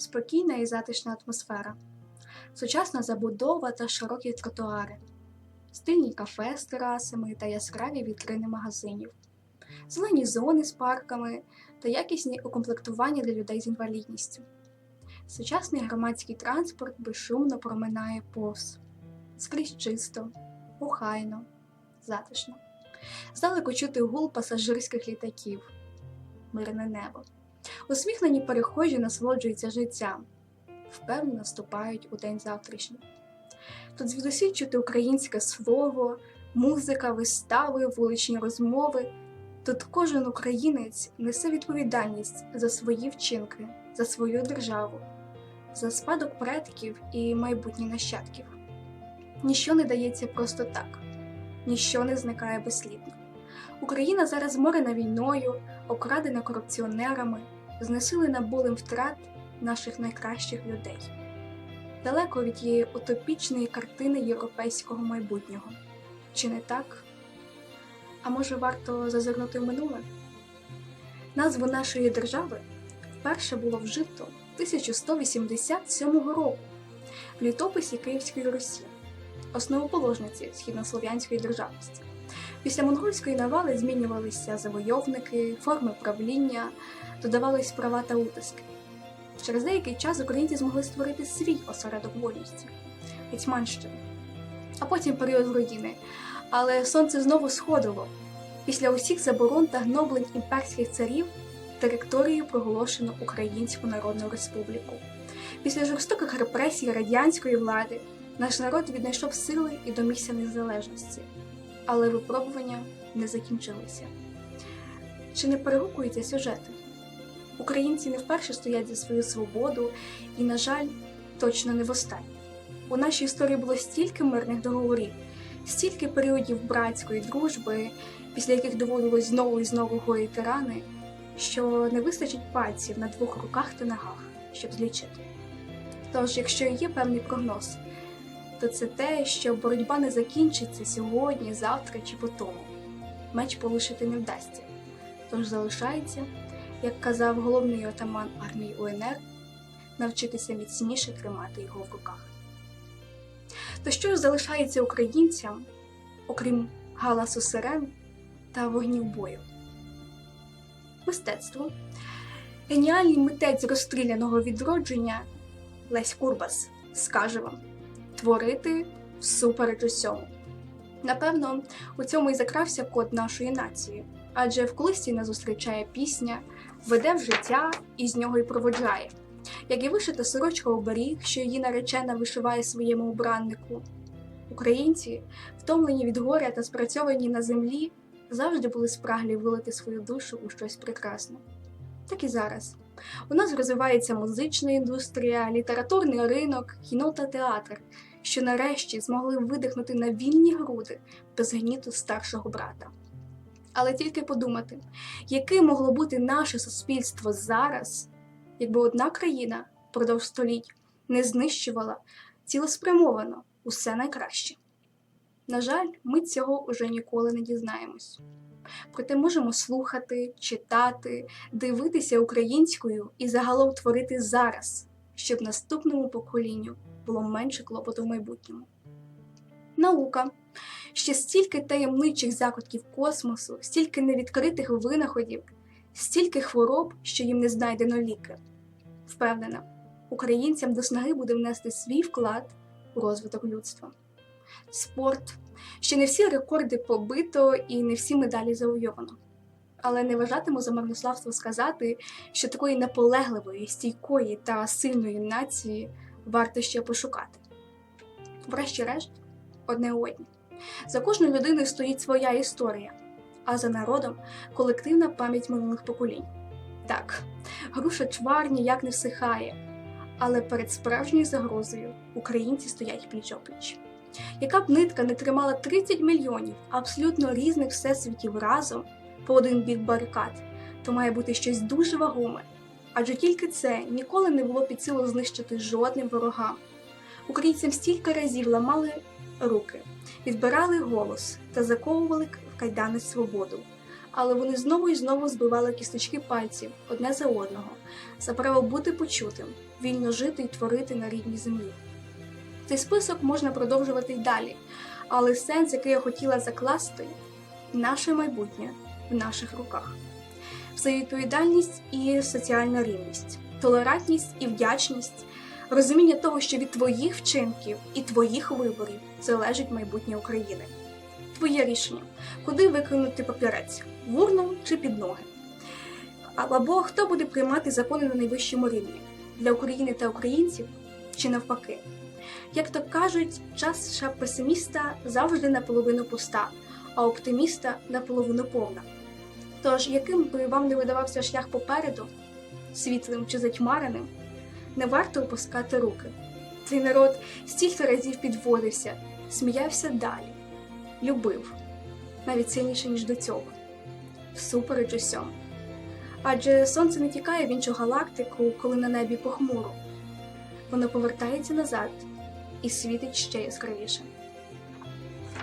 спокійна і затишна атмосфера, сучасна забудова та широкі тротуари, стильні кафе з терасами та яскраві вітрини магазинів, зелені зони з парками та якісні укомплектування для людей з інвалідністю. Сучасний громадський транспорт безшумно проминає повз, скрізь чисто, охайно, затишно. Здалеку чути гул пасажирських літаків, мирне небо. Усміхнені перехожі насолоджуються життям, впевнено ступають у день завтрашній. Тут звідусіль чути українське слово, музика, вистави, вуличні розмови. Тут кожен українець несе відповідальність за свої вчинки, за свою державу, за спадок предків і майбутніх нащадків. Ніщо не дається просто так, ніщо не зникає безслідно. Україна зараз зморена війною, окрадена корупціонерами, знесилена болем втрат наших найкращих людей. Далеко від її утопічної картини європейського майбутнього. Чи не так? А може варто зазирнути в минуле? Назву нашої держави вперше було вжито 1187 року в літописі Київської Русі, основоположниці східнослов'янської державності. Після монгольської навали змінювалися завойовники, форми правління, додавались права та утиски. Через деякий час українці змогли створити свій осередок вольності Гетьманщину, а потім період руїни. Але сонце знову сходило. Після усіх заборон та гноблень імперських царів територію проголошено Українську Народну Республіку. Після жорстоких репресій радянської влади наш народ віднайшов сили і домігся незалежності. Але випробування не закінчилися. Чи не перегукуються сюжети? Українці не вперше стоять за свою свободу і, на жаль, точно не востаннє. У нашій історії було стільки мирних договорів, стільки періодів братської дружби, після яких доводилось знову і знову гоїти рани, що не вистачить пальців на двох руках та ногах, щоб злічити. Тож, якщо є певний прогноз, то це те, що боротьба не закінчиться сьогодні, завтра чи потому. Меч полишити не вдасться. Тож залишається, як казав головний отаман армії УНР, навчитися міцніше тримати його в руках. То що ж залишається українцям, окрім галасу сирен та вогнів бою? Мистецтво. Геніальний митець розстріляного відродження Лесь Курбас скаже вам творити всупереч усьому. Напевно, у цьому і закрався код нашої нації, адже в колисті нас зустрічає пісня, веде в життя і з нього й проводжає, як і вишита сорочка оберіг, що її наречена вишиває своєму обраннику. Українці, втомлені від горя та спрацьовані на землі, завжди були спраглі вилити свою душу у щось прекрасне. Так і зараз. У нас розвивається музична індустрія, літературний ринок, кіно та театр, що нарешті змогли видихнути на вільні груди без гніту старшого брата. Але тільки подумати, яким могло бути наше суспільство зараз, якби одна країна впродовж століть не знищувала цілеспрямовано усе найкраще. На жаль, ми цього уже ніколи не дізнаємось. Проте можемо слухати, читати, дивитися українською і загалом творити зараз, щоб наступному поколінню було менше клопоту в майбутньому. Наука ще стільки таємничих закутків космосу, стільки невідкритих винаходів, стільки хвороб, що їм не знайдено ліки. Впевнена, українцям до снаги буде внести свій вклад у розвиток людства. Спорт ще не всі рекорди побито і не всі медалі завойовано. Але не вважатиму за марнославство сказати, що такої наполегливої, стійкої та сильної нації варто ще пошукати. Врешті-решт, одне одні. За кожною людиною стоїть своя історія, а за народом колективна пам'ять минулих поколінь. Так, груша чвар ніяк не всихає, але перед справжньою загрозою українці стоять пліч-опліч. Яка б нитка не тримала 30 мільйонів абсолютно різних всесвітів разом по один бік барикад, то має бути щось дуже вагоме, адже тільки це ніколи не було під силу знищити жодним ворогам. Українцям стільки разів ламали руки, відбирали голос та заковували в кайдани свободу, але вони знову і знову збивали кісточки пальців одне за одного, за право бути почутим, вільно жити і творити на рідній землі. Цей список можна продовжувати й далі, але сенс, який я хотіла закласти, наше майбутнє в наших руках. Взаєвідповідальність і соціальна рівність, толерантність і вдячність, розуміння того, що від твоїх вчинків і твоїх виборів залежить майбутнє України. Твоє рішення, куди викинути папірець в урну чи під ноги. Або хто буде приймати закони на найвищому рівні для України та українців чи навпаки. Як то кажуть, чаша песиміста завжди наполовину пуста, а оптиміста наполовину повна. Тож, яким би вам не видавався шлях попереду, світлим чи затьмареним, не варто опускати руки. Цей народ стільки разів підводився, сміявся далі, любив, навіть сильніше, ніж до цього, всупереч усьому. Адже сонце не тікає в іншу галактику, коли на небі похмуро. Воно повертається назад і світить ще яскравіше.